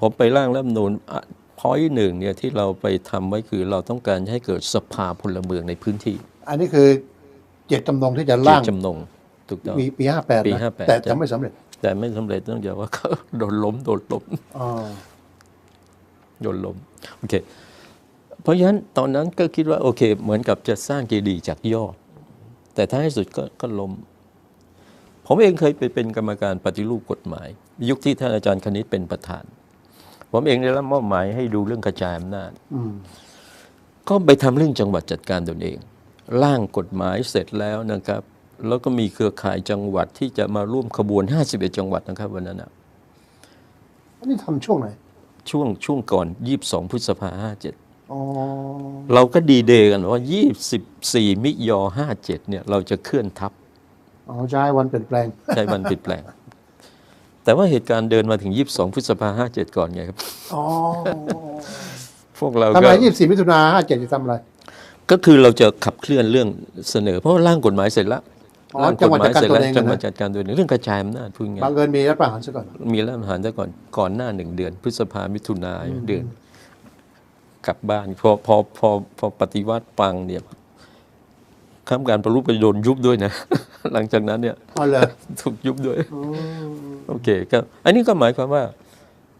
ผมไปร่างรัฐธรรมนูญพอยหนึ่งเนี่ยที่เราไปทำไว้คือเราต้องการให้เกิดสภาพลเมืองในพื้นที่ อันนี้คือเจตจำนงที่จะเจร่างตจำนงถูกต้องปีปีห้าแปดปีนะ58แต่จะไม่สำเร็จ แต่ไม่สำเร็จเนื่องจากว่าเขาโดนล้มโดนล้มอ๋อโดนล้มโอเค เพราะฉะนั้นตอนนั้นก็คิดว่าโอเค เหมือนกับจะสร้างเจดีย์จากยอด แต่ท้ายสุดก็ก็ล้มผมเองเคยไปเป็นกรรมการปฏิรูปกฎหมาย ยุคที่ท่านอาจารย์คณิตเป็นประธาน ผมเองได้รับมอบหมายให้ดูเรื่องกระจายอำนาจอืมก็ไปทำเรื่องจังหวัดจัดการตนเอง ร่างกฎหมายเสร็จแล้วนะครับ แล้วก็มีเครือข่ายจังหวัดที่จะมาร่วมขบวน 51 จังหวัดนะครับวันนั้นนะอันนี้ทำช่วงไหน ช่วงช่วงก่อน 22 พฤษภา57อ๋อเราก็ดีเดย์กันว่า 24 มิยอ 57 เนี่ย เราจะเคลื่อนทัพอ๋อใช่วันเปลี่ยนแปลงใช้วันเปลี่ยนแปลง แต่ว่าเหตุการณ์เดินมาถึง 22 พฤษภา57ก่อนไงครับ อ๋อพวกเราทำก็ไมยี่สิบสี่มิถุนาห้าเจ็ดจะทำอะไรก็คือเราจะขับเคลื่อนเรื่องเสนอ เพราะว่าร่างกฎหมายเสร็จแล้วอ๋อร่างกฎหมายเสร็จแล้วจัจังงหหวัวัดดจัจัดดกาการรตัตัววเอเองงเรื่องกระจายอำนาจพูดง่าย บังเอิญมีรัฐประหารซะก่อน มีรัฐประหารซะก่อนก่อนหน้าหนึ่งเดือน พฤษภามิถุนาเดือน กลับบ้านพอพอพอพอปฏิวัติปังเนี่ย ข้ามการประรูปไปโดนยุบด้วยนะ หลังจากนั้นเนี่ยอ๋อเลยถูกยุบด้วยโอเคก็อันนี้ก็หมายความว่า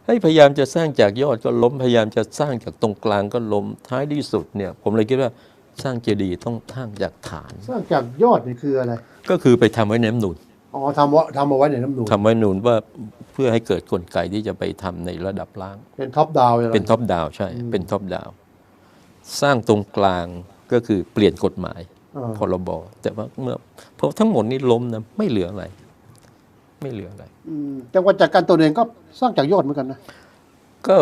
ให้ยพยายามจะสร้างจากยอดก็ล้มพยายามจะสร้างจากตรงกลางก็ล้มท้ายที่สุดเนี่ย ผมเลยคิดว่าสร้างเจดีย์ต้องสร้างจากฐาน สร้างจากยอดนี่คืออะไร ก็คือไปทำไว้ในน้ำหนุนอ๋อทำวะทำเอาไว้ในน้ำหนูทำไว้หนุนว่าเพื่อให้เกิดกลไกที่จะไปทำในระดับล่าง เป็นท็อปดาวอะไรเป็นท็อปดาวใช่ เป็นท็อปดาวสร้างตรงกลางก็คือเปลี่ยนกฎหมายอ่า พรบแต่ว่าเมื่อเพราะทั้งหมดนี้ล้มนะไม่เหลืออะไร ไม่เหลืออะไรอืมจังหวัดจัดการตัวเองก็สร้างจากยอดเหมือนกันนะก็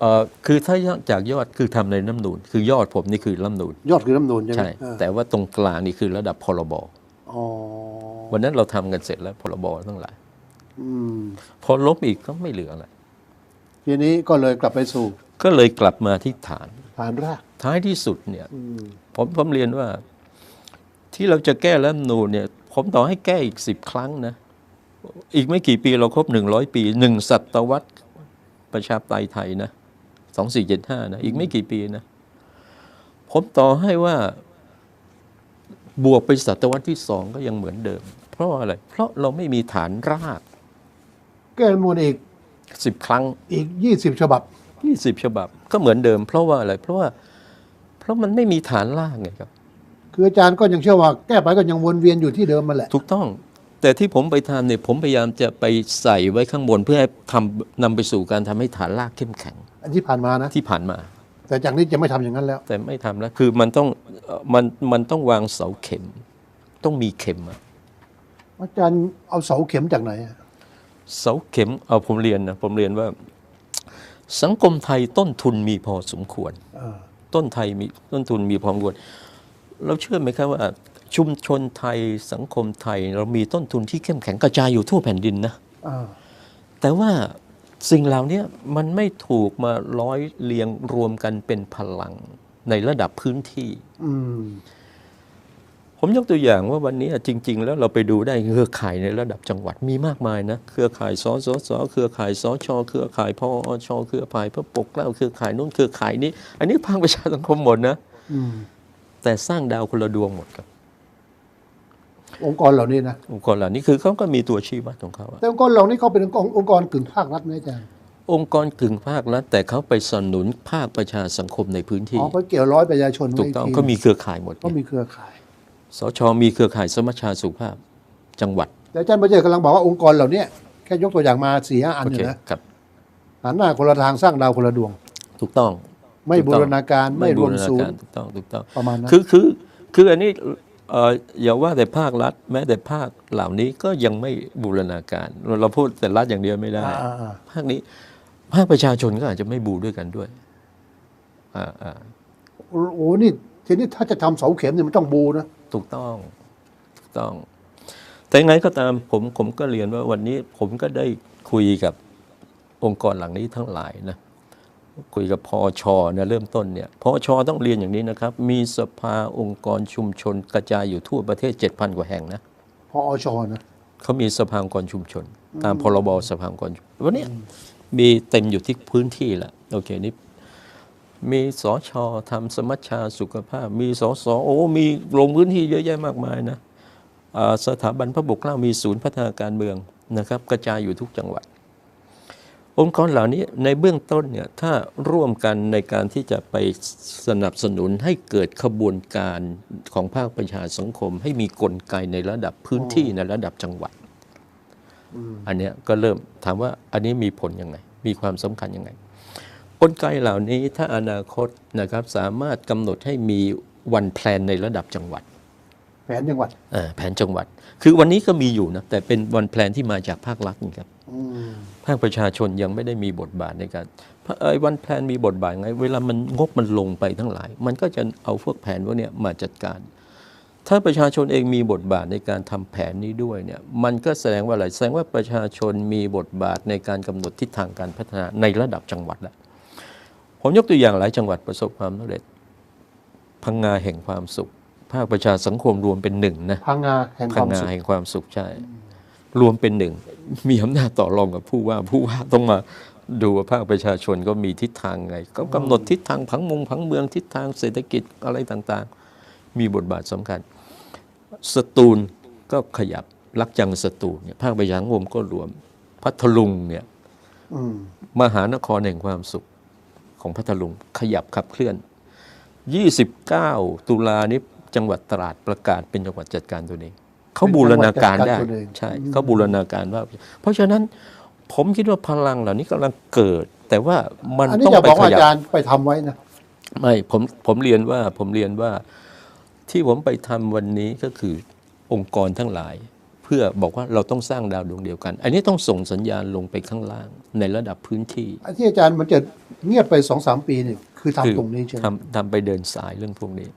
เอ่อคือถ้าจากยอดคือทำในน้ำนูนคือยอดผมนี่คือน้ำนูนยอดคือน้ำนูนใช่ไหมใช่เออแต่ว่าตรงกลางนี่คือระดับพรบอ๋อวันนั้นเราทำกันเสร็จแล้วพรบทั้งหลายอืมพอลบอีกก็ไม่เหลืออะไร ทีนี้ก็เลยกลับไปสู่ ก็เลยกลับมาที่ฐาน ฐานรากท้ายที่สุดเนี่ยอืมผมผมเรียนว่า ที่เราจะแก้รัฐธรรมนูญเนี่ย ผมต่อให้แก้อีกสิบครั้งนะ อีกไม่กี่ปีเราครบหนึ่งร้อยปีหนึ่งศตวรรษประชาธิปไตยไทยนะสองสี่เจ็ดห้านะ อีกไม่กี่ปีนะ ผมต่อให้ว่าบวกไปศตวรรษที่สองก็ยังเหมือนเดิม เพราะว่าอะไร เพราะเราไม่มีฐานราก แก้รัฐธรรมนูลอีกสิบครั้งอีกยี่สิบฉบับยี่สิบฉบับ ก็เหมือนเดิม เพราะว่าอะไร เพราะว่า เพราะมันไม่มีฐานรากไงครับ คืออาจารย์ก็ยังเชื่อว่าแก้ไปก็ยังวนเวียนอยู่ที่เดิมมาแหละ ถูกต้อง แต่ที่ผมไปทำเนี่ยผมพยายามจะไปใส่ไว้ข้างบนเพื่อให้ทำนำไปสู่การทำให้ฐานรากเข้มแข็งอันที่ผ่านมานะ ที่ผ่านมา แต่จากนี้จะไม่ทำอย่างนั้นแล้ว แต่ไม่ทำแล้วคือมันต้องเอ่อมันมันต้องวางเสาเข็ม ต้องมีเข็มอะอาจารย์เอาเสาเข็มจากไหนอะเสาเข็มเอาผมเรียนนะผมเรียนว่า สังคมไทยต้นทุนมีพอสมควร เออต้นไทยมีต้นทุนมีพอสมควร เราเชื่อไหมครับว่าชุมชนไทยสังคมไทย เรามีต้นทุนที่เข้มแข็งกระจายอยู่ทั่วแผ่นดินนะอ่าแต่ว่าสิ่งเหล่านี้มันไม่ถูกมาร้อยเรียงรวมกันเป็นพลังในระดับพื้นที่อืมผมยกตัวอย่างว่าวันนี้จริง ๆ แล้วเราไปดูได้เครือข่ายในระดับจังหวัดมีมากมายนะเครือข่ายสสสเครือข่ายสชเครือข่ายพอชเครือข่ายเพื่อปกเกล้าเครือข่ายนู้นเครือข่ายนี้ อันนี้ภาคประชาสังคมหมดนะอืม แต่สร้างดาวคนละดวงหมดครับ องค์กรเหล่านี้นะองค์กรเหล่านี้คือเขาก็มีตัวชี้วัดของเขาอะแต่องค์กรเหล่านี้เขาเป็นองค์กรองค์กรกึ่งภาครัฐไหมอาจารย์องค์กรกึ่งภาครัฐแต่เขาไปสนับสนุนภาคประชาสังคมในพื้นอ๋ที่อเขาเกี่ยวร้อยประชาชนไว้ถูกต้องทีเขามีเครือข่ายหมดเขามีเครือข่าย สชมีเครือข่ายสมัชชาสุขภาพจังหวัด แต่อาจารย์ประเจิดกำลังบอกว่าองค์กรเหล่านี้แค่ยกตัวอย่างมาสี่ห้าอันโอเนี่เคยนะครับหันหน้าคนละทางสร้างดาวคนละดวง ถูกต้อง ไม่ถูกบูต้องรณาการไม่รวมศูนบูย์ณาการถูกต้องถูกต้องประมาณนั้นคือคือคืออันนี้เอ่ออย่าว่าแต่ภาครัฐ แม้แต่ภาคเหล่านี้ก็ยังไม่บูรณาการ เราเราพูดแต่รัฐอย่างเดียวไม่ได้อ่าอ่าภาคนี้ ภาคประชาชนก็อาจจะไม่บูด้วยกันด้วยอ่าอ่าโอ้โหนี่ทีนี้ถ้าจะทำเสาเข็มเนี่ยมันต้องบูนะถูกต้องถูกต้อง แต่ยังไงก็ตามผมผมก็เรียนว่าวันนี้ผมก็ได้คุยกับองค์กรหลังนี้ทั้งหลายนะ คุยกับพอชเนี่ยเริ่มต้นเนี่ยพอชต้องเรียนอย่างนี้นะครับ มีสภาองค์กรชุมชนกระจายอยู่ทั่วประเทศ 7,000 กว่าแห่งนะพออชนะเขามีสภาองค์กรชุมชน ตามพรบสภาองค์กรชุมวันเนี้ยมีเต็มอยู่ที่พื้นที่แหละโอเคนี่มีสชทำสมัชชาสุขภาพ มีสสโอ้มีลงพื้นที่เยอะแยะมากมายนะอ่าสถาบันพระปกเกล้ามีศูนย์พัฒนาการเมืองนะครับ กระจายอยู่ทุกจังหวัด องค์กรเหล่านี้ในเบื้องต้นเนี่ยถ้าร่วมกันในการที่จะไปสนับสนุนให้เกิดขบวนการของภาคประชาสังคม ให้มีกลไกในระดับพื้นที่ในระดับจังหวัด อันเนี้ยก็เริ่มถามว่าอันนี้มีผลยังไง มีความสำคัญยังไง กลไกเหล่านี้ถ้าอนาคตนะครับสามารถกำหนดให้มีวันแพลนในระดับจังหวัด แผนจังหวัดเอ่อแผนจังหวัด คือวันนี้ก็มีอยู่นะแต่เป็นวันแพลนที่มาจากภาครัฐนี่ครับอืมภาคประชาชนยังไม่ได้มีบทบาทในการเพราะไอ้วันแพลนมีบทบาทไง เวลามันงบมันลงไปทั้งหลาย มันก็จะเอาพวกแผนพวกเนี้ยมาจัดการ ถ้าประชาชนเองมีบทบาทในการทำแผนนี้ด้วยเนี่ยมันก็แสดงว่าอะไรแสดงว่าประชาชนมีบทบาทในการกำหนดทิศทางการพัฒนาในระดับจังหวัดแล้วผมยกตัวอย่างหลายจังหวัดประสบความสำเร็จพังงาแห่งความสุข ภาคประชาสังคมรวมเป็นหนึ่งนะพังงาแห่งคพัวางมงาสุขแห่งความสุขใช่ รวมเป็นหนึ่ง มีอำนาจต่อรองกับผู้ว่าผู้ว่าต้องมาดูว่าภาคประชาชนก็มีทิศทางไง ก็กำหนดทิศทางผังมงผังเมืองทิศทางเศรษฐกิจอะไรต่างๆ มีบทบาทสำคัญ สตูลก็ขยับรักจังสตูลเนี่ยภาคประชาสังคมก็รวม พัทลุงเนี่ยอืมมหานครแห่งความสุขของพัทลุงขยับขับเคลื่อน 29 ตุลานี้ จังหวัดตราดประกาศเป็นจังหวัดจัดการตัวเองเขาบูรณาการได้ใช่เขาบูรณาการว่า เพราะฉะนั้นผมคิดว่าพลังเหล่านี้กำลังเกิด แต่ว่ามันอันนี้ต้องจะไปบอกขว่าอายับจารย์ไปทำไว้นะไม่ผมผมเรียนว่าผมเรียนว่าที่ผมไปทำวันนี้ก็คือองค์กรทั้งหลาย เพื่อบอกว่าเราต้องสร้างดาวดวงเดียวกัน อันนี้ต้องส่งสัญญาณลงไปข้างล่างในระดับพื้นที่อันที่อาจารย์มันจะเงียบไปสองสามปีนี่คือทำตรงนี้ใช่ไหมทำทำไปเดินสายเรื่องพวกนี้